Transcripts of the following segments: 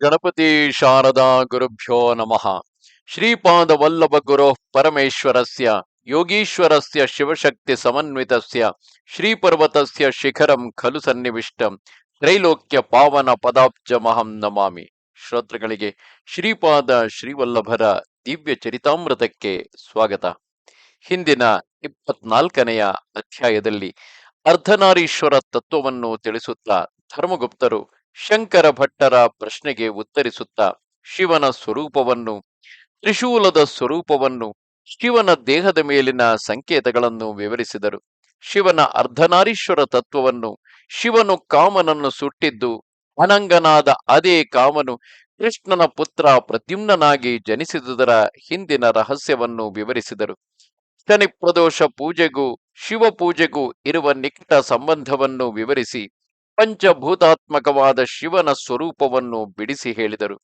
ಗಣಪತಿ ಶಾರದಾ ಗುರುಭ್ಯೋ ನಮಃ. ಶ್ರೀಪಾದ ವಲ್ಲಭ ಗುರು ಪರಮೇಶ್ವರಸ್ಯ, ಯೋಗೀಶ್ವರಸ್ಯ ಶಿವಶಕ್ತಿ ಸಮನ್ವಿತಸ್ಯ, ಶ್ರೀಪರ್ವತಸ್ಯ ಶಿಖರಂ ಖಲು ಸನ್ನಿವಿಷ್ಟಂ, ತ್ರೈಲೋಕ್ಯ ಪಾವನ ಪದಾಬ್ಜಮಹಂ ನಮಾಮಿ. ಶ್ರೋತೃಗಳಿಗೆ ಶ್ರೀಪಾದ ಶ್ರೀವಲ್ಲಭರ ದಿವ್ಯ ಚರಿತಾಮೃತಕ್ಕೆ ಸ್ವಾಗತ. ಹಿಂದಿನ ಇಪ್ಪತ್ನಾಲ್ಕನೆಯ ಅಧ್ಯಾಯದಲ್ಲಿ ಅರ್ಧನಾರೀಶ್ವರ ತತ್ವವನ್ನು ತಿಳಿಸುತ್ತಾ ಧರ್ಮಗುಪ್ತರು ಶಂಕರ ಭಟ್ಟರ ಪ್ರಶ್ನೆಗೆ ಉತ್ತರಿಸುತ್ತಾ ಶಿವನ ಸ್ವರೂಪವನ್ನು, ತ್ರಿಶೂಲದ ಸ್ವರೂಪವನ್ನು, ಶಿವನ ದೇಹದ ಮೇಲಿನ ಸಂಕೇತಗಳನ್ನು ವಿವರಿಸಿದರು. ಶಿವನ ಅರ್ಧನಾರೀಶ್ವರ ತತ್ವವನ್ನು, ಶಿವನು ಕಾಮನನ್ನು ಸುಟ್ಟಿದ್ದು, ಅನಂಗನಾದ ಅದೇ ಕಾಮನು ಕೃಷ್ಣನ ಪುತ್ರ ಪ್ರದ್ಯುಮ್ನಾಗಿ ಜನಿಸಿದುದರ ಹಿಂದಿನ ರಹಸ್ಯವನ್ನು ವಿವರಿಸಿದರು. ಶನಿ ಪ್ರದೋಷ ಪೂಜೆಗೂ ಶಿವ ಪೂಜೆಗೂ ಇರುವ ನಿಕಟ ಸಂಬಂಧವನ್ನು ವಿವರಿಸಿ ಪಂಚಭೂತಾತ್ಮಕವಾದ ಶಿವನ ಸ್ವರೂಪವನ್ನು ಬಿಡಿಸಿ ಹೇಳಿದರು.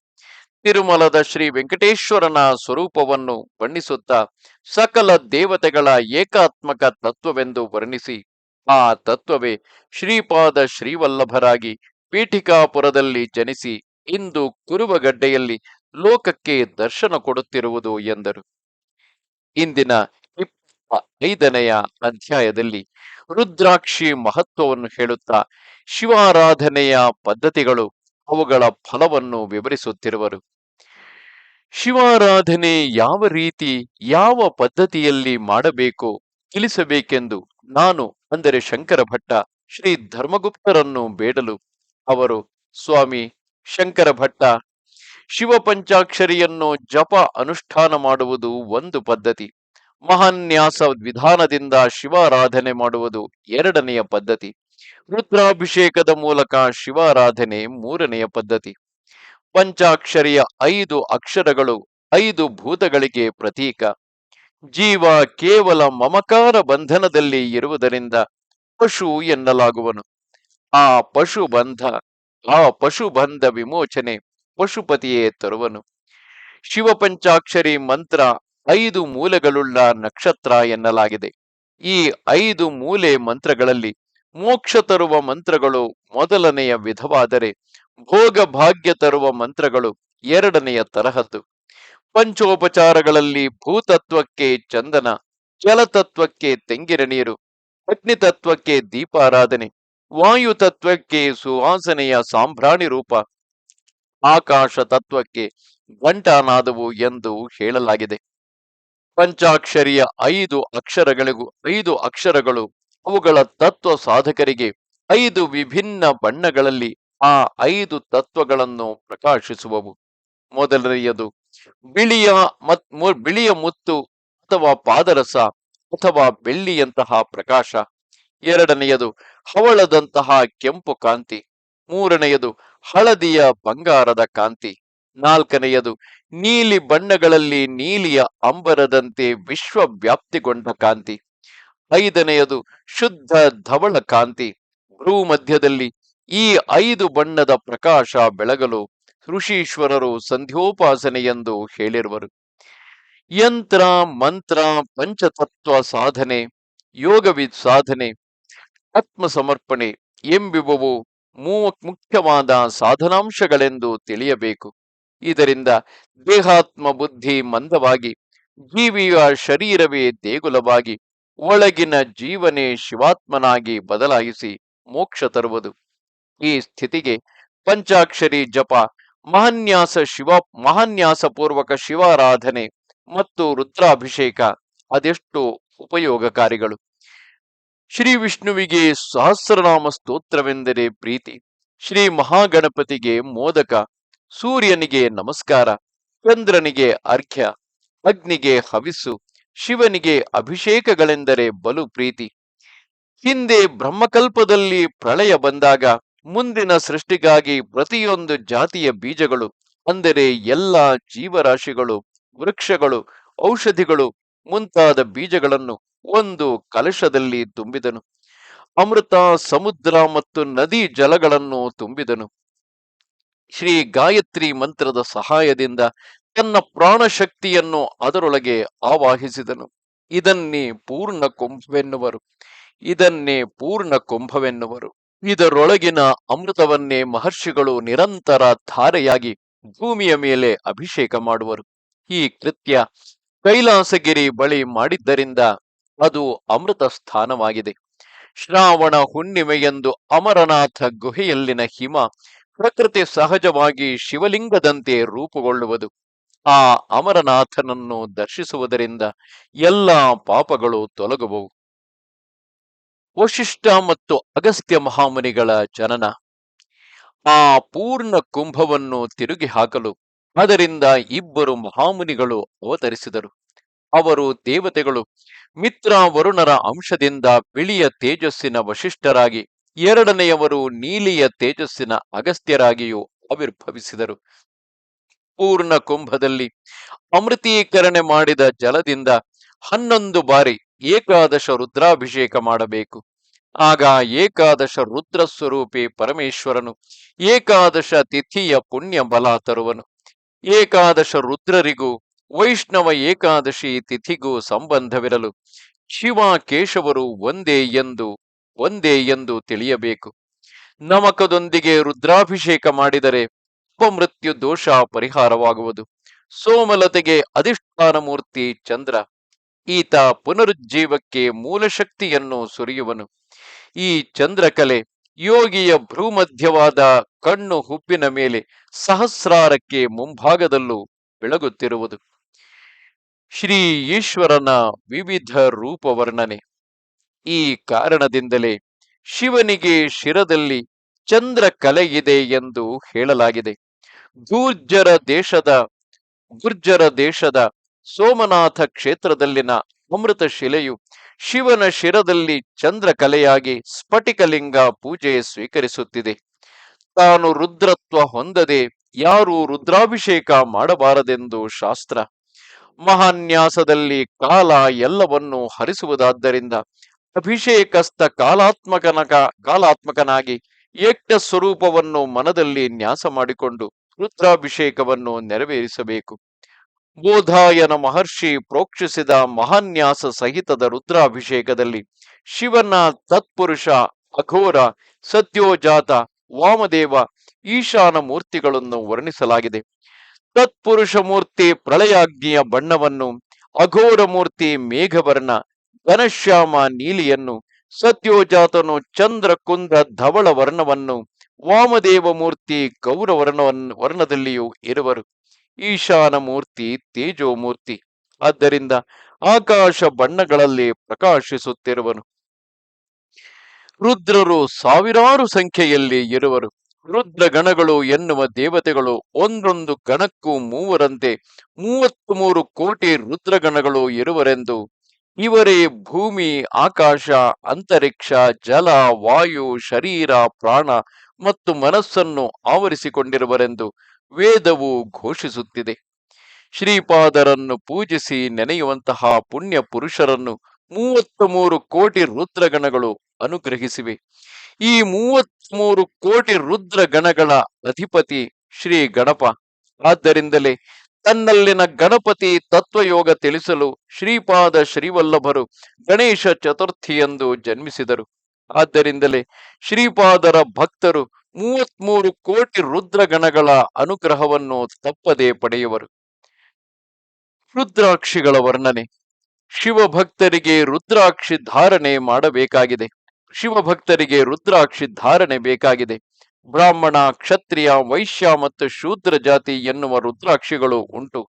ತಿರುಮಲದ ಶ್ರೀ ವೆಂಕಟೇಶ್ವರನ ಸ್ವರೂಪವನ್ನು ಬಣ್ಣಿಸುತ್ತಾ ಸಕಲ ದೇವತೆಗಳ ಏಕಾತ್ಮಕ ತತ್ವವೆಂದು ವರ್ಣಿಸಿ, ಆ ತತ್ವವೇ ಶ್ರೀಪಾದ ಶ್ರೀವಲ್ಲಭರಾಗಿ ಪೀಠಿಕಾಪುರದಲ್ಲಿ ಜನಿಸಿ ಇಂದು ಕುರುವಗಡ್ಡೆಯಲ್ಲಿ ಲೋಕಕ್ಕೆ ದರ್ಶನ ಕೊಡುತ್ತಿರುವುದು ಎಂದರು. ಇಂದಿನ ಐದನೆಯ ಅಧ್ಯಾಯದಲ್ಲಿ ರುದ್ರಾಕ್ಷಿ ಮಹತ್ವವನ್ನು ಹೇಳುತ್ತಾ ಶಿವಾರಾಧನೆಯ ಪದ್ಧತಿಗಳು ಅವುಗಳ ಫಲವನ್ನು ವಿವರಿಸುತ್ತಿರುವರು. ಶಿವಾರಾಧನೆ ಯಾವ ರೀತಿ, ಯಾವ ಪದ್ಧತಿಯಲ್ಲಿ ಮಾಡಬೇಕು ತಿಳಿಸಬೇಕೆಂದು ನಾನು ಅಂದರೆ ಶಂಕರ ಭಟ್ಟ ಶ್ರೀ ಧರ್ಮಗುಪ್ತರನ್ನು ಬೇಡಲು ಅವರು, ಸ್ವಾಮಿ ಶಂಕರ ಭಟ್ಟ ಶಿವ ಪಂಚಾಕ್ಷರಿಯನ್ನು ಜಪ ಅನುಷ್ಠಾನ ಮಾಡುವುದು ಒಂದು ಪದ್ಧತಿ, ಮಹಾನ್ಯಾಸ ವಿಧಾನದಿಂದ ಶಿವಾರಾಧನೆ ಮಾಡುವುದು ಎರಡನೆಯ ಪದ್ಧತಿ. ರುದ್ರಾಭಿಷೇಕದ ಮೂಲಕ ಶಿವಾರಾಧನೆ ಮೂರನೆಯ ಪದ್ಧತಿ. ಪಂಚಾಕ್ಷರಿಯ ಐದು ಅಕ್ಷರಗಳು ಐದು ಭೂತಗಳಿಗೆ ಪ್ರತೀಕ. ಜೀವ ಕೇವಲ ಮಮಕಾರ ಬಂಧನದಲ್ಲಿ ಇರುವುದರಿಂದ ಪಶು ಎನ್ನಲಾಗುವನು. ಆ ಪಶು ಬಂಧ, ಆ ಪಶು ಬಂಧ ವಿಮೋಚನೆ ಪಶುಪತಿಯೇ ತರುವನು. ಶಿವ ಪಂಚಾಕ್ಷರಿ ಮಂತ್ರ ಐದು ಮೂಲೆಗಳುಳ್ಳ ನಕ್ಷತ್ರ ಎನ್ನಲಾಗಿದೆ. ಈ ಐದು ಮೂಲೆ ಮಂತ್ರಗಳಲ್ಲಿ ಮೋಕ್ಷ ತರುವ ಮಂತ್ರಗಳು ಮೊದಲನೆಯ ವಿಧವಾದರೆ ಭೋಗ ಭಾಗ್ಯ ತರುವ ಮಂತ್ರಗಳು ಎರಡನೆಯ ತರಹದ್ದು. ಪಂಚೋಪಚಾರಗಳಲ್ಲಿ ಭೂತತ್ವಕ್ಕೆ ಚಂದನ, ಜಲತತ್ವಕ್ಕೆ ತೆಂಗಿನ ನೀರು, ಅಗ್ನಿತತ್ವಕ್ಕೆ ದೀಪಾರಾಧನೆ ವಾಯು ತತ್ವಕ್ಕೆ ಸುವಾಸನೆಯ ಸಾಂಬ್ರಾಣಿ ರೂಪ, ಆಕಾಶ ತತ್ವಕ್ಕೆ ಘಂಟಾನಾದವು ಎಂದು ಹೇಳಲಾಗಿದೆ. ಪಂಚಾಕ್ಷರಿಯ ಐದು ಅಕ್ಷರಗಳಿಗೂ, ಐದು ಅಕ್ಷರಗಳು ಅವುಗಳ ತತ್ವ ಸಾಧಕರಿಗೆ ಐದು ವಿಭಿನ್ನ ಬಣ್ಣಗಳಲ್ಲಿ ಆ ಐದು ತತ್ವಗಳನ್ನು ಪ್ರಕಾಶಿಸುವವು. ಮೊದಲನೆಯದು, ಬಿಳಿಯ ಮತ್ ಬಿಳಿಯ ಮುತ್ತು ಅಥವಾ ಪಾದರಸ ಅಥವಾ ಬೆಳ್ಳಿಯಂತಹ ಪ್ರಕಾಶ. ಎರಡನೆಯದು, ಹವಳದಂತಹ ಕೆಂಪು ಕಾಂತಿ. ಮೂರನೆಯದು, ಹಳದಿಯ ಬಂಗಾರದ ಕಾಂತಿ. ನಾಲ್ಕನೆಯದು, ನೀಲಿ ಬಣ್ಣಗಳಲ್ಲಿ ನೀಲಿಯ ಅಂಬರದಂತೆ ವಿಶ್ವವ್ಯಾಪ್ತಿಗೊಂಡ ಕಾಂತಿ. ಐದನೆಯದು ಶುದ್ಧ ಧವಳ ಕಾಂತಿ. ಭ್ರೂ ಮಧ್ಯದಲ್ಲಿ ಈ ಐದು ಬಣ್ಣದ ಪ್ರಕಾಶ ಬೆಳಗಲು ಋಷೀಶ್ವರರು ಸಂಧ್ಯೋಪಾಸನೆ ಎಂದು ಹೇಳಿರುವರು. ಯಂತ್ರ, ಮಂತ್ರ, ಪಂಚತತ್ವ ಸಾಧನೆ, ಯೋಗವಿದ್ ಸಾಧನೆ ಆತ್ಮ ಸಮರ್ಪಣೆ ಎಂಬಿವವು ಮುಖ್ಯವಾದ ಸಾಧನಾಂಶಗಳೆಂದು ತಿಳಿಯಬೇಕು. ಇದರಿಂದ ದೇಹಾತ್ಮ ಬುದ್ಧಿ ಮಂದವಾಗಿ, ಜೀವಿಯ ಶರೀರವೇ ದೇಗುಲವಾಗಿ ಒಳಗಿನ ಜೀವನೇ ಶಿವಾತ್ಮನಾಗಿ ಬದಲಾಯಿಸಿ ಮೋಕ್ಷ ತರುವುದು. ಈ ಸ್ಥಿತಿಗೆ ಪಂಚಾಕ್ಷರಿ ಜಪ, ಮಹನ್ಯಾಸ ಶಿವ ಮಹನ್ಯಾಸ ಪೂರ್ವಕ ಶಿವಾರಾಧನೆ ಮತ್ತು ರುದ್ರಾಭಿಷೇಕ ಅದೆಷ್ಟು ಉಪಯೋಗಕಾರಿಗಳು. ಶ್ರೀ ವಿಷ್ಣುವಿಗೆ ಸಹಸ್ರನಾಮ ಸ್ತೋತ್ರವೆಂದರೆ ಪ್ರೀತಿ. ಶ್ರೀ ಮಹಾಗಣಪತಿಗೆ ಮೋದಕ, ಸೂರ್ಯನಿಗೆ ನಮಸ್ಕಾರ, ಚಂದ್ರನಿಗೆ ಅರ್ಘ್ಯ, ಅಗ್ನಿಗೆ ಹವಿಸ್ಸು ಶಿವನಿಗೆ ಅಭಿಷೇಕಗಳೆಂದರೆ ಬಲು ಪ್ರೀತಿ. ಹಿಂದೆ ಬ್ರಹ್ಮಕಲ್ಪದಲ್ಲಿ ಪ್ರಳಯ ಬಂದಾಗ ಮುಂದಿನ ಸೃಷ್ಟಿಗಾಗಿ ಪ್ರತಿಯೊಂದು ಜಾತಿಯ ಬೀಜಗಳು, ಅಂದರೆ ಎಲ್ಲ ಜೀವರಾಶಿಗಳು, ವೃಕ್ಷಗಳು, ಔಷಧಿಗಳು ಮುಂತಾದ ಬೀಜಗಳನ್ನು ಒಂದು ಕಲಶದಲ್ಲಿ ತುಂಬಿದನು. ಅಮೃತ, ಸಮುದ್ರ ಮತ್ತು ನದಿ ಜಲಗಳನ್ನು ತುಂಬಿದನು. ಶ್ರೀ ಗಾಯತ್ರಿ ಮಂತ್ರದ ಸಹಾಯದಿಂದ ತನ್ನ ಪ್ರಾಣಶಕ್ತಿಯನ್ನು ಅದರೊಳಗೆ ಆವಾಹಿಸಿದನು. ಇದನ್ನೇ ಪೂರ್ಣ ಕುಂಭವೆನ್ನುವರು. ಇದನ್ನೇ ಪೂರ್ಣ ಕುಂಭವೆನ್ನುವರು. ಇದರೊಳಗಿನ ಅಮೃತವನ್ನೇ ಮಹರ್ಷಿಗಳು ನಿರಂತರ ಧಾರೆಯಾಗಿ ಭೂಮಿಯ ಮೇಲೆ ಅಭಿಷೇಕ ಮಾಡುವರು. ಈ ಕೃತ್ಯ ಕೈಲಾಸಗಿರಿ ಬಳಿ ಮಾಡಿದ್ದರಿಂದ ಅದು ಅಮೃತ ಸ್ಥಾನವಾಗಿದೆ. ಶ್ರಾವಣ ಹುಣ್ಣಿಮೆಯಂದು ಅಮರನಾಥ ಗುಹೆಯಲ್ಲಿನ ಹಿಮ ಪ್ರಕೃತಿ ಸಹಜವಾಗಿ ಶಿವಲಿಂಗದಂತೆ ರೂಪುಗೊಳ್ಳುವುದು. ಆ ಅಮರನಾಥನನ್ನು ದರ್ಶಿಸುವುದರಿಂದ ಎಲ್ಲ ಪಾಪಗಳು ತೊಲಗುವವು ವಶಿಷ್ಠ ಮತ್ತು ಅಗಸ್ತ್ಯ ಮಹಾಮುನಿಗಳ ಜನನ, ಆ ಪೂರ್ಣ ಕುಂಭವನ್ನು ತಿರುಗಿ ಹಾಕಲು ಅದರಿಂದ ಇಬ್ಬರು ಮಹಾಮುನಿಗಳು ಅವತರಿಸಿದರು. ಅವರು ದೇವತೆಗಳು, ಮಿತ್ರ ವರುಣರ ಅಂಶದಿಂದ ಬಿಳಿಯ ತೇಜಸ್ಸಿನ ವಶಿಷ್ಠರಾಗಿ ಎರಡನೆಯವರು ನೀಲಿಯ ತೇಜಸ್ಸಿನ ಅಗಸ್ತ್ಯರಾಗಿಯೂ ಆವಿರ್ಭವಿಸಿದರು. ಪೂರ್ಣ ಕುಂಭದಲ್ಲಿ ಅಮೃತೀಕರಣೆ ಮಾಡಿದ ಜಲದಿಂದ ಹನ್ನೊಂದು ಬಾರಿ ಏಕಾದಶ ರುದ್ರಾಭಿಷೇಕ ಮಾಡಬೇಕು. ಆಗ ಏಕಾದಶ ರುದ್ರ ಸ್ವರೂಪಿ ಪರಮೇಶ್ವರನು ಏಕಾದಶ ತಿಥಿಯ ಪುಣ್ಯ ಬಲ ತರುವನು. ಏಕಾದಶ ರುದ್ರರಿಗೂ ವೈಷ್ಣವ ಏಕಾದಶಿ ತಿಥಿಗೂ ಸಂಬಂಧವಿರಲು ಶಿವ ಕೇಶವರು ಒಂದೇ ಎಂದು ಒಂದೇ ಎಂದು ತಿಳಿಯಬೇಕು. ನಮಕದೊಂದಿಗೆ ರುದ್ರಾಭಿಷೇಕ ಮಾಡಿದರೆ ಅಪಮೃತ್ಯು ದೋಷ ಪರಿಹಾರವಾಗುವುದು ಸೋಮಲತೆಗೆ ಅಧಿಷ್ಠಾನ ಮೂರ್ತಿ ಚಂದ್ರ. ಈತ ಪುನರುಜ್ಜೀವಕ್ಕೆ ಮೂಲಶಕ್ತಿಯನ್ನು ಸುರಿಯುವನು. ಈ ಚಂದ್ರಕಲೆ ಯೋಗಿಯ ಭ್ರೂಮಧ್ಯವಾದ ಕಣ್ಣು ಹುಬ್ಬಿನ ಮೇಲೆ ಸಹಸ್ರಾರಕ್ಕೆ ಮುಂಭಾಗದಲ್ಲೂ ಬೆಳಗುತ್ತಿರುವುದು. ಶ್ರೀ ಈಶ್ವರನ ವಿವಿಧ ರೂಪವರ್ಣನೆ. ಈ ಕಾರಣದಿಂದಲೇ ಶಿವನಿಗೆ ಶಿರದಲ್ಲಿ ಚಂದ್ರ ಕಲೆಯಿದೆ ಎಂದು ಹೇಳಲಾಗಿದೆ. ಗೂರ್ಜರ ದೇಶದ, ಗುರ್ಜರ ದೇಶದ ಸೋಮನಾಥ ಕ್ಷೇತ್ರದಲ್ಲಿನ ಅಮೃತ ಶಿಲೆಯು ಶಿವನ ಶಿರದಲ್ಲಿ ಚಂದ್ರಕಲೆಯಾಗಿ ಸ್ಫಟಿಕಲಿಂಗ ಪೂಜೆ ಸ್ವೀಕರಿಸುತ್ತಿದೆ. ತಾನು ರುದ್ರತ್ವ ಹೊಂದದೆ ಯಾರು ರುದ್ರಾಭಿಷೇಕ ಮಾಡಬಾರದೆಂದು ಶಾಸ್ತ್ರ. ಮಹಾನ್ಯಾಸದಲ್ಲಿ ಕಾಲ ಎಲ್ಲವನ್ನೂ ಹರಿಸುವುದಾದ್ದರಿಂದ ಅಭಿಷೇಕಸ್ಥ ಕಾಲಾತ್ಮಕನಕ ಕಾಲಾತ್ಮಕನಾಗಿ ಏಕ್ಟ ಸ್ವರೂಪವನ್ನು ಮನದಲ್ಲಿ ನ್ಯಾಸ ಮಾಡಿಕೊಂಡು ರುದ್ರಾಭಿಷೇಕವನ್ನು ನೆರವೇರಿಸಬೇಕು. ಬೋಧಾಯನ ಮಹರ್ಷಿ ಪ್ರೋಕ್ಷಿಸಿದ ಮಹಾನ್ಯಾಸ ಸಹಿತದ ರುದ್ರಾಭಿಷೇಕದಲ್ಲಿ ಶಿವನ ತತ್ಪುರುಷ, ಅಘೋರ ಸತ್ಯೋಜಾತ ವಾಮದೇವ, ಈಶಾನ ಮೂರ್ತಿಗಳನ್ನು ವರ್ಣಿಸಲಾಗಿದೆ. ತತ್ಪುರುಷ ಮೂರ್ತಿ ಪ್ರಳಯಾಗ್ನಿಯ ಬಣ್ಣವನ್ನು, ಅಘೋರ ಮೂರ್ತಿ ಮೇಘವರ್ಣ, ಘನಶ್ಯಾಮ ನೀಲಿಯನ್ನು ಸತ್ಯೋಜಾತನು ಚಂದ್ರ ಕುಂದ ಧವಳ ವರ್ಣವನ್ನು ವಾಮದೇವ ಮೂರ್ತಿ ಗೌರ ವರ್ಣವನ್ನು ವರ್ಣದಲ್ಲಿಯೂ ಇರುವರು. ಈಶಾನ ಮೂರ್ತಿ ತೇಜೋ ಮೂರ್ತಿ ಆದ್ದರಿಂದ ಆಕಾಶ ಬಣ್ಣಗಳಲ್ಲಿ ಪ್ರಕಾಶಿಸುತ್ತಿರುವನು. ರುದ್ರರು ಸಾವಿರಾರು ಸಂಖ್ಯೆಯಲ್ಲಿ ಇರುವರು. ರುದ್ರ ಗಣಗಳು ಎನ್ನುವ ದೇವತೆಗಳು ಒಂದೊಂದು ಗಣಕ್ಕೂ ಮೂವರಂತೆ ಮೂವತ್ತ್ ಮೂರು ಕೋಟಿ ರುದ್ರಗಣಗಳು ಇರುವರೆಂದು. ಇವರೇ ಭೂಮಿ, ಆಕಾಶ, ಅಂತರಿಕ್ಷ, ಜಲ, ವಾಯು, ಶರೀರ, ಪ್ರಾಣ ಮತ್ತು ಮನಸ್ಸನ್ನು ಆವರಿಸಿಕೊಂಡಿರುವರೆಂದು ವೇದವು ಘೋಷಿಸುತ್ತಿದೆ. ಶ್ರೀಪಾದರನ್ನು ಪೂಜಿಸಿ ನೆನೆಯುವಂತಹ ಪುಣ್ಯ ಪುರುಷರನ್ನು ಮೂವತ್ತ್ ಮೂರು ಕೋಟಿ ರುದ್ರಗಣಗಳು ಅನುಗ್ರಹಿಸಿವೆ. ಈ ಮೂವತ್ತ್ ಮೂರು ಕೋಟಿ ರುದ್ರಗಣಗಳ ಅಧಿಪತಿ ಶ್ರೀ ಗಣಪ. ಆದ್ದರಿಂದಲೇ ತನ್ನಲ್ಲಿನ ಗಣಪತಿ ತತ್ವಯೋಗ ತಿಳಿಸಲು ಶ್ರೀಪಾದ ಶ್ರೀವಲ್ಲಭರು ಗಣೇಶ ಚತುರ್ಥಿಯಂದು ಜನ್ಮಿಸಿದರು. ಆದ್ದರಿಂದಲೇ ಶ್ರೀಪಾದರ ಭಕ್ತರು ಮೂವತ್ಮೂರು ಕೋಟಿ ರುದ್ರಗಣಗಳ ಅನುಗ್ರಹವನ್ನು ತಪ್ಪದೆ ಪಡೆಯುವರು. ರುದ್ರಾಕ್ಷಿಗಳ ವರ್ಣನೆ. ಶಿವಭಕ್ತರಿಗೆ ರುದ್ರಾಕ್ಷಿ ಧಾರಣೆ ಮಾಡಬೇಕಾಗಿದೆ. ಶಿವಭಕ್ತರಿಗೆ ರುದ್ರಾಕ್ಷಿ ಧಾರಣೆ ಬೇಕಾಗಿದೆ. ಬ್ರಾಹ್ಮಣ, ಕ್ಷತ್ರಿಯ, ವೈಶ್ಯ ಮತ್ತು ಶೂದ್ರ ಜಾತಿ ಎನ್ನುವ ರುದ್ರಾಕ್ಷಿಗಳು ಉಂಟು.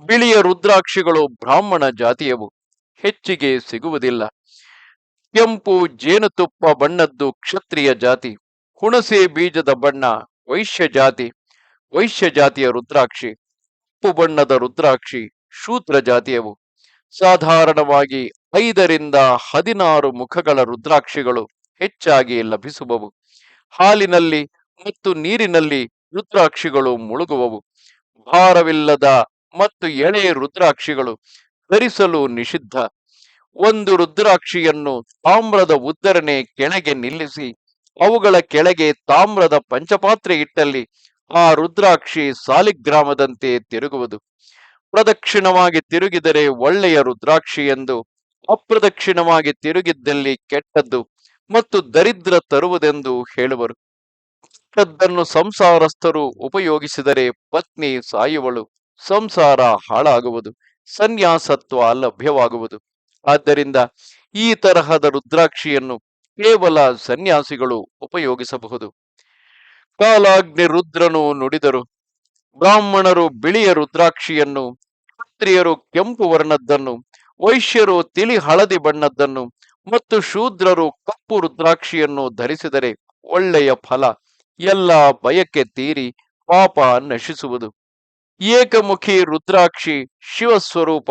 ಬಿಳಿಯ ರುದ್ರಾಕ್ಷಿಗಳು ಬ್ರಾಹ್ಮಣ ಜಾತಿಯವು ಹೆಚ್ಚಿಗೆ ಸಿಗುವುದಿಲ್ಲ. ಕೆಂಪು ಜೇನುತುಪ್ಪ ಬಣ್ಣದ್ದು ಕ್ಷತ್ರಿಯ ಜಾತಿ, ಹುಣಸೆ ಬೀಜದ ಬಣ್ಣ ವೈಶ್ಯ ಜಾತಿ, ವೈಶ್ಯ ಜಾತಿಯ ರುದ್ರಾಕ್ಷಿ ಕಪ್ಪು ಬಣ್ಣದ ರುದ್ರಾಕ್ಷಿ ಶೂದ್ರ ಜಾತಿಯವು. ಸಾಧಾರಣವಾಗಿ ಐದರಿಂದ ಹದಿನಾರು ಮುಖಗಳ ರುದ್ರಾಕ್ಷಿಗಳು ಹೆಚ್ಚಾಗಿ ಲಭಿಸುವವು. ಹಾಲಿನಲ್ಲಿ ಮತ್ತು ನೀರಿನಲ್ಲಿ ರುದ್ರಾಕ್ಷಿಗಳು ಮುಳುಗುವವು. ಭಾರವಿಲ್ಲದ ಮತ್ತು ಎಳೆ ರುದ್ರಾಕ್ಷಿಗಳು ಧರಿಸಲು ನಿಷಿದ್ಧ. ಒಂದು ರುದ್ರಾಕ್ಷಿಯನ್ನು ತಾಮ್ರದ ಉದ್ದರಣೆ ಕೆಳಗೆ ನಿಲ್ಲಿಸಿ, ಅವುಗಳ ಕೆಳಗೆ ತಾಮ್ರದ ಪಂಚಪಾತ್ರೆ ಇಟ್ಟಲ್ಲಿ ಆ ರುದ್ರಾಕ್ಷಿ ಸಾಲಿಗ್ರಾಮದಂತೆ ತಿರುಗುವುದು. ಪ್ರದಕ್ಷಿಣವಾಗಿ ತಿರುಗಿದರೆ ಒಳ್ಳೆಯ ರುದ್ರಾಕ್ಷಿ ಎಂದು ಅಪ್ರದಕ್ಷಿಣವಾಗಿ ತಿರುಗಿದ್ದಲ್ಲಿ ಕೆಟ್ಟದ್ದು ಮತ್ತು ದರಿದ್ರ ತರುವುದೆಂದು ಹೇಳುವರು. ಕೆಟ್ಟದ್ದನ್ನು ಸಂಸಾರಸ್ಥರು ಉಪಯೋಗಿಸಿದರೆ ಪತ್ನಿ ಸಾಯುವಳು, ಸಂಸಾರ ಹಾಳಾಗುವುದು, ಸನ್ಯಾಸತ್ವ ಲಭ್ಯವಾಗುವುದು. ಆದ್ದರಿಂದ ಈ ತರಹದ ರುದ್ರಾಕ್ಷಿಯನ್ನು ಕೇವಲ ಸನ್ಯಾಸಿಗಳು ಉಪಯೋಗಿಸಬಹುದು. ಕಾಲಾಗ್ನಿ ರುದ್ರನು ನುಡಿದರು, ಬ್ರಾಹ್ಮಣರು ಬಿಳಿಯ ರುದ್ರಾಕ್ಷಿಯನ್ನು, ಕ್ಷತ್ರಿಯರು ಕೆಂಪು ವರ್ಣದ್ದನ್ನು, ವೈಶ್ಯರು ತಿಳಿ ಹಳದಿ ಬಣ್ಣದ್ದನ್ನು ಮತ್ತು ಶೂದ್ರರು ಕಪ್ಪು ರುದ್ರಾಕ್ಷಿಯನ್ನು ಧರಿಸಿದರೆ ಒಳ್ಳೆಯ ಫಲ, ಎಲ್ಲ ಬಯಕೆ ತೀರಿ, ಪಾಪ ನಶಿಸುವುದು. ಏಕಮುಖಿ ರುದ್ರಾಕ್ಷಿ ಶಿವಸ್ವರೂಪ,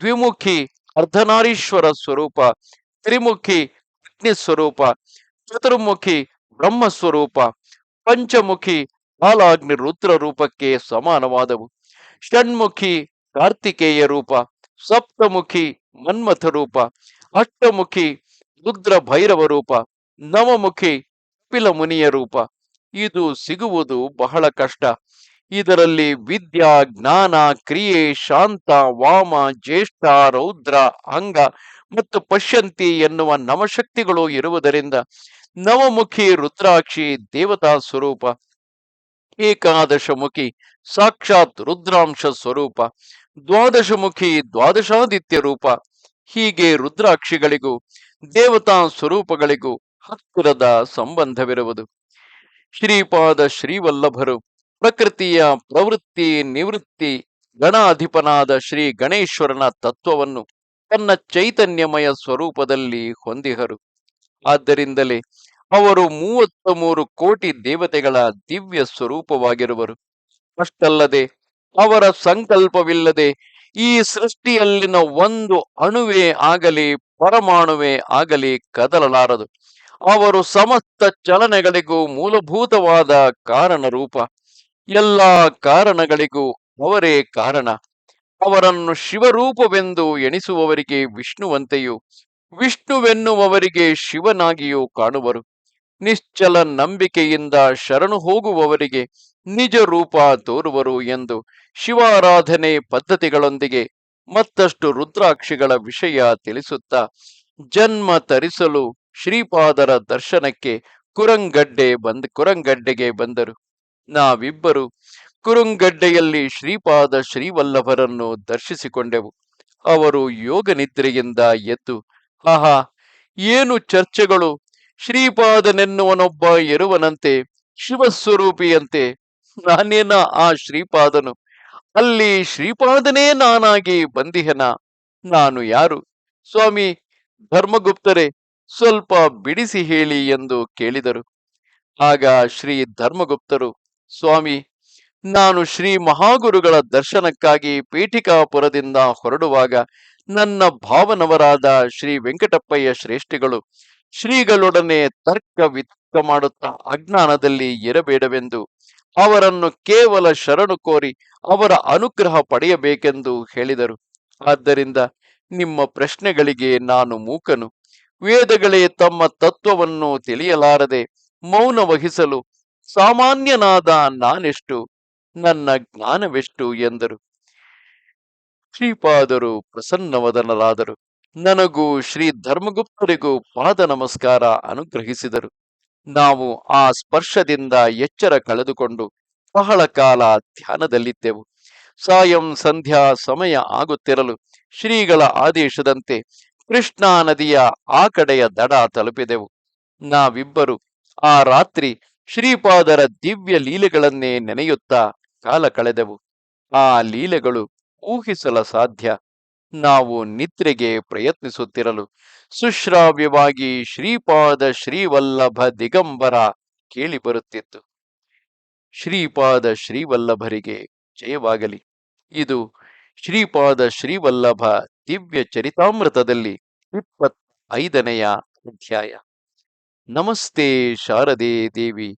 ದ್ವಿಮುಖಿ ಅರ್ಧನಾರೀಶ್ವರ ಸ್ವರೂಪ, ತ್ರಿಮುಖಿ ಅಗ್ನಿ ಸ್ವರೂಪ, ಚತುರ್ಮುಖಿ ಬ್ರಹ್ಮ ಸ್ವರೂಪ, ಪಂಚಮುಖಿ ಬಾಲಾಗ್ನಿ ರುದ್ರ ರೂಪಕ್ಕೆ ಸಮಾನವಾದವು. ಷಣ್ಮುಖಿ ಕಾರ್ತಿಕೇಯ ರೂಪ, ಸಪ್ತಮುಖಿ ಮನ್ಮಥ ರೂಪ, ಅಷ್ಟಮುಖಿ ರುದ್ರ ಭೈರವ ರೂಪ, ನವಮುಖಿ ಕಪಿಲ ಮುನಿಯ ರೂಪ. ಇದು ಸಿಗುವುದು ಬಹಳ ಕಷ್ಟ. ಇದರಲ್ಲಿ ವಿದ್ಯಾ, ಜ್ಞಾನ, ಕ್ರಿಯೆ, ಶಾಂತ, ವಾಮ, ಜ್ಯೇಷ್ಠ, ರೌದ್ರ, ಅಂಗ ಮತ್ತು ಪಶ್ಯಂತಿ ಎನ್ನುವ ನವಶಕ್ತಿಗಳು ಇರುವುದರಿಂದ ನವಮುಖಿ ರುದ್ರಾಕ್ಷಿ ದೇವತಾ ಸ್ವರೂಪ, ಏಕಾದಶಮುಖಿ ಸಾಕ್ಷಾತ್ ರುದ್ರಾಂಶ ಸ್ವರೂಪ, ದ್ವಾದಶಮುಖಿ ದ್ವಾದಶಾದಿತ್ಯ ರೂಪ, ಹೀಗೆ ರುದ್ರಾಕ್ಷಿಗಳಿಗೂ ದೇವತಾ ಸ್ವರೂಪಗಳಿಗೂ ಹತ್ತಿರದ ಸಂಬಂಧವಿರುವುದು. ಶ್ರೀಪಾದ ಶ್ರೀವಲ್ಲಭರು ಪ್ರಕೃತಿಯ ಪ್ರವೃತ್ತಿ ನಿವೃತ್ತಿ ಗಣಾಧಿಪನಾದ ಶ್ರೀ ಗಣೇಶ್ವರನ ತತ್ವವನ್ನು ತನ್ನ ಚೈತನ್ಯಮಯ ಸ್ವರೂಪದಲ್ಲಿ ಹೊಂದಿಹರು ಆದ್ದರಿಂದಲೇ ಅವರು ಮೂವತ್ತ ಮೂರು ಕೋಟಿ ದೇವತೆಗಳ ದಿವ್ಯ ಸ್ವರೂಪವಾಗಿರುವರು. ಅಷ್ಟಲ್ಲದೆ ಅವರ ಸಂಕಲ್ಪವಿಲ್ಲದೆ ಈ ಸೃಷ್ಟಿಯಲ್ಲಿನ ಒಂದು ಅಣುವೇ ಆಗಲಿ, ಪರಮಾಣುವೇ ಆಗಲಿ ಕದಲಲಾರದು. ಅವರು ಸಮಸ್ತ ಚಲನೆಗಳಿಗೂ ಮೂಲಭೂತವಾದ ಕಾರಣ ರೂಪ ಎಲ್ಲ ಕಾರಣಗಳಿಗೂ ಅವರೇ ಕಾರಣ. ಅವರನ್ನು ಶಿವರೂಪವೆಂದು ಎಣಿಸುವವರಿಗೆ ವಿಷ್ಣುವಂತೆಯೂ, ವಿಷ್ಣುವೆನ್ನುವವರಿಗೆ ಶಿವನಾಗಿಯೂ ಕಾಣುವರು. ನಿಶ್ಚಲ ನಂಬಿಕೆಯಿಂದ ಶರಣು ಹೋಗುವವರಿಗೆ ನಿಜ ರೂಪ ತೋರುವರು ಎಂದು ಶಿವಾರಾಧನೆ ಪದ್ಧತಿಗಳೊಂದಿಗೆ ಮತ್ತಷ್ಟು ರುದ್ರಾಕ್ಷಿಗಳ ವಿಷಯ ತಿಳಿಸುತ್ತಾ ಜನ್ಮ ತರಿಸಲು ಶ್ರೀಪಾದರ ದರ್ಶನಕ್ಕೆ ಕುರಂಗಡ್ಡೆ ಬಂದ್ ಕುರಂಗಡ್ಡೆಗೆ ಬಂದರು. ನಾವಿಬ್ಬರು ಕುರುಂಗಡ್ಡೆಯಲ್ಲಿ ಶ್ರೀಪಾದ ಶ್ರೀವಲ್ಲಭರನ್ನು ದರ್ಶಿಸಿಕೊಂಡೆವು. ಅವರು ಯೋಗ ನಿದ್ರೆಯಿಂದ ಎದ್ದು, ಆಹಾ, ಏನು ಚರ್ಚೆಗಳು? ಶ್ರೀಪಾದನೆನ್ನುವನೊಬ್ಬ ಇರುವನಂತೆ ಶಿವಸ್ವರೂಪಿಯಂತೆ. ನಾನೇನ ಆ ಶ್ರೀಪಾದನು? ಅಲ್ಲಿ ಶ್ರೀಪಾದನೇ ನಾನಾಗಿ ಬಂದಿಹನ? ನಾನು ಯಾರು? ಸ್ವಾಮಿ, ಧರ್ಮಗುಪ್ತರೇ, ಸ್ವಲ್ಪ ಬಿಡಿಸಿ ಹೇಳಿ ಎಂದು ಕೇಳಿದರು. ಆಗ ಶ್ರೀ ಧರ್ಮಗುಪ್ತರು ಸ್ವಾಮಿ, ನಾನು ಶ್ರೀ ಮಹಾಗುರುಗಳ ದರ್ಶನಕ್ಕಾಗಿ ಪೀಠಿಕಾಪುರದಿಂದ ಹೊರಡುವಾಗ ನನ್ನ ಭಾವನವರಾದ ಶ್ರೀ ವೆಂಕಟಪ್ಪಯ್ಯ ಶ್ರೇಷ್ಠಿಗಳು ಶ್ರೀಗಳೊಡನೆ ತರ್ಕ ವಿತರ್ಕ ಮಾಡುತ್ತಾ ಅಜ್ಞಾನದಲ್ಲಿ ಇರಬೇಡವೆಂದು ಅವರನ್ನು ಕೇವಲ ಶರಣು ಕೋರಿ ಅವರ ಅನುಗ್ರಹ ಪಡೆಯಬೇಕೆಂದು ಹೇಳಿದರು. ಆದ್ದರಿಂದ ನಿಮ್ಮ ಪ್ರಶ್ನೆಗಳಿಗೆ ನಾನು ಮೂಕನು. ವೇದಗಳೇ ತಮ್ಮ ತತ್ವವನ್ನು ತಿಳಿಯಲಾರದೆ ಮೌನ ವಹಿಸಲು ಸಾಮಾನ್ಯನಾದ ನಾನೆಷ್ಟು? ನನ್ನ ಜ್ಞಾನವೆಷ್ಟು? ಎಂದರು. ಶ್ರೀಪಾದರು ಪ್ರಸನ್ನವದನರಾದರು. ನನಗೂ ಶ್ರೀ ಧರ್ಮಗುಪ್ತರಿಗೂ ಪಾದ ನಮಸ್ಕಾರ ಅನುಗ್ರಹಿಸಿದರು. ನಾವು ಆ ಸ್ಪರ್ಶದಿಂದ ಎಚ್ಚರ ಕಳೆದುಕೊಂಡು ಬಹಳ ಕಾಲ ಧ್ಯಾನದಲ್ಲಿದ್ದೆವು. ಸಾಯಂ ಸಂಧ್ಯಾ ಸಮಯ ಆಗುತ್ತಿರಲು ಶ್ರೀಗಳ ಆದೇಶದಂತೆ ಕೃಷ್ಣಾ ನದಿಯ ಆ ಕಡೆಯ ದಡ ತಲುಪಿದೆವು. ನಾವಿಬ್ಬರು ಆ ರಾತ್ರಿ ಶ್ರೀಪಾದರ ದಿವ್ಯ ಲೀಲೆಗಳನ್ನೇ ನೆನೆಯುತ್ತಾ ಕಾಲ ಕಳೆದೆವು. ಆ ಲೀಲೆಗಳು ಊಹಿಸಲ ಸಾಧ್ಯ. ನಾವು ನಿದ್ರೆಗೆ ಪ್ರಯತ್ನಿಸುತ್ತಿರಲು. ಸುಶ್ರಾವ್ಯವಾಗಿ ಶ್ರೀಪಾದ ಶ್ರೀವಲ್ಲಭ ದಿಗಂಬರ ಕೇಳಿ ಬರುತ್ತಿತ್ತು. ಶ್ರೀಪಾದ ಶ್ರೀವಲ್ಲಭರಿಗೆ ಜಯವಾಗಲಿ. ಇದು ಶ್ರೀಪಾದ ಶ್ರೀವಲ್ಲಭ ದಿವ್ಯ ಚರಿತಾಮೃತದಲ್ಲಿ ಇಪ್ಪತ್ತೈದನೆಯ ಅಧ್ಯಾಯ. ನಮಸ್ತೆ ಶಾರದೆ ದೇವಿ.